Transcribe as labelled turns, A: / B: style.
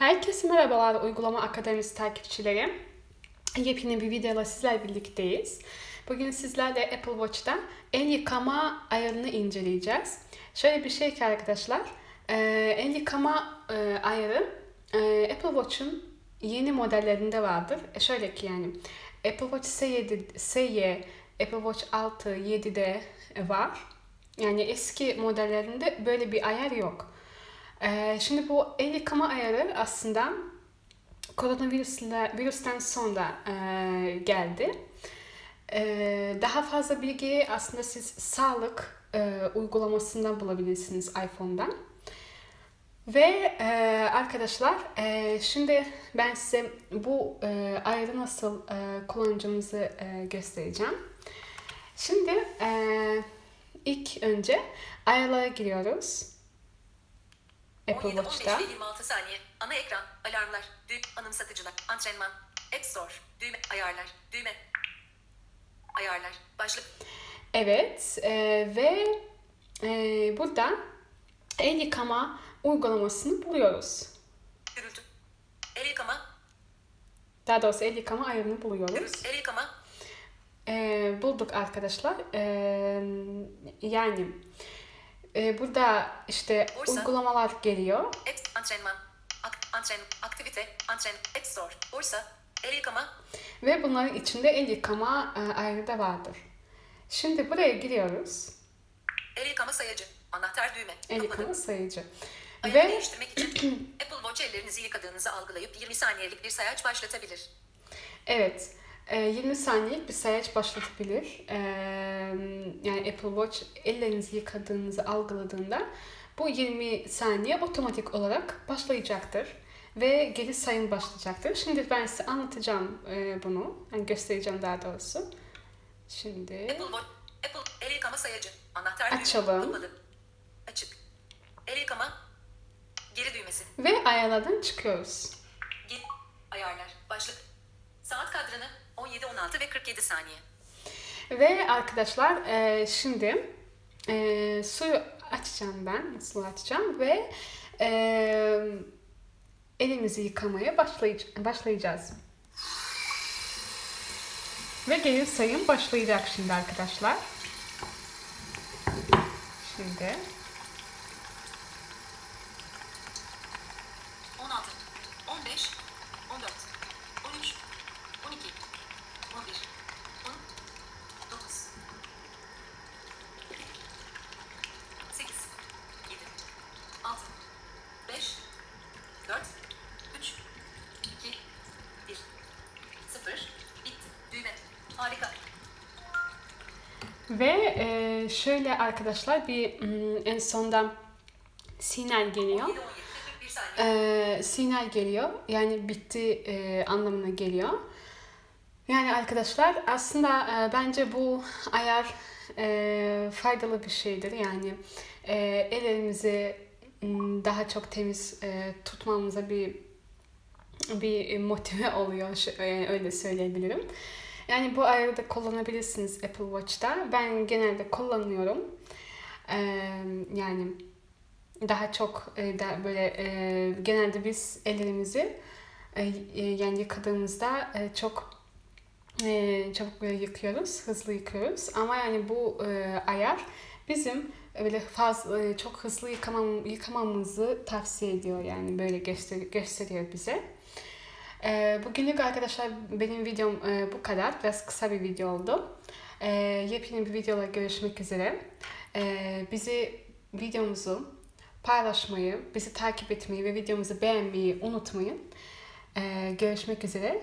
A: Herkese merhabalar Uygulama Akademisi takipçileri. Yepyeni bir videoyla sizler birlikteyiz. Bugün sizlerle Apple Watch'ta el yıkama ayarını inceleyeceğiz. Şöyle bir şey ki arkadaşlar, e, el yıkama e, ayarı e, Apple Watch'un yeni modellerinde vardır. Şöyle ki yani Apple Watch S7, SE, Apple Watch 6, 7'de var. Yani eski modellerinde böyle bir ayar yok. Ee, şimdi bu el yıkama ayarı aslında koronavirüsle virüsten sonra e, geldi. Ee, daha fazla bilgiyi aslında siz sağlık e, uygulamasından bulabilirsiniz iPhone'dan. Ve e, arkadaşlar e, şimdi ben size bu e, ayarı nasıl e, kullanacağımızı e, göstereceğim. Şimdi e, ilk önce ayarlara giriyoruz. Apple
B: 17, 15
A: Watch'ta.
B: ve 26 saniye. Ana ekran, alarmlar, düğme, anımsatıcılar, antrenman, App Store, düğme, ayarlar, düğme, ayarlar, başlık,
A: Evet e, ve e, burada el yıkama uygulamasını buluyoruz.
B: gürültü, el yıkama,
A: Daha doğrusu el yıkama ayarını buluyoruz.
B: gürültü, el yıkama,
A: E, bulduk arkadaşlar. E, yani e, burada işte
B: Borsa.
A: uygulamalar geliyor.
B: App, antrenman, ak, antren, aktivite, antren, App Store, borsa, el yıkama,
A: Ve bunların içinde el yıkama e, ayarı da vardır. Şimdi buraya giriyoruz.
B: el yıkama sayacı, anahtar düğme,
A: El
B: kapalı.
A: yıkama sayıcı.
B: Ayarı
A: Ve
B: değiştirmek için Apple Watch ellerinizi yıkadığınızı algılayıp 20 saniyelik bir sayaç başlatabilir.
A: Evet, 20 saniyelik bir sayaç başlatabilir. E, Yani Apple Watch ellerinizi yıkadığınızı algıladığında bu 20 saniye otomatik olarak başlayacaktır. Ve geri sayım başlayacaktır. Şimdi ben size anlatacağım e, bunu. Yani göstereceğim daha doğrusu. Şimdi
B: Apple Watch, Apple el yıkama sayacı, anahtar
A: Açalım.
B: kapalı, açık, el yıkama, geri düğmesi,
A: ve ayarlardan çıkıyoruz.
B: Git, ayarlar, başlık. Saat kadranı 17, 16 ve 47 saniye.
A: Ve arkadaşlar e, şimdi e, suyu açacağım ben. Nasıl açacağım ve e, elimizi yıkamaya başlayacağız. başlayacağız. Ve geri sayım başlayacak şimdi arkadaşlar. Şimdi
B: 16, 15, 14, 13, 12, 11, 10, 9, 8, 7, 6, 5, 4, 3, 2, 1, 0, bitti. Düğme. Harika.
A: ve e, şöyle arkadaşlar bir mm, en sonda sinyal geliyor.
B: 17, 17, 41 saniye.
A: Ee, sinyal geliyor. Yani bitti e, anlamına geliyor. Yani arkadaşlar aslında e, bence bu ayar e, faydalı bir şeydir. Yani e, ellerimizi daha çok temiz e, tutmamıza bir bir motive oluyor. Şu- e, öyle söyleyebilirim. Yani bu ayarı da kullanabilirsiniz Apple Watch'ta. Ben genelde kullanıyorum. Ee, yani daha çok e, da böyle e, genelde biz ellerimizi e, e, yani yıkadığımızda e, çok e, çabuk böyle yıkıyoruz, hızlı yıkıyoruz. Ama yani bu e, ayar bizim böyle fazla e, çok hızlı yıkamam, yıkamamızı tavsiye ediyor yani böyle göster gösteriyor bize. E, bugünlük arkadaşlar benim videom e, bu kadar. Biraz kısa bir video oldu. E, yepyeni bir videoda görüşmek üzere. E, bizi videomuzu paylaşmayı, bizi takip etmeyi ve videomuzu beğenmeyi unutmayın. E, görüşmek üzere.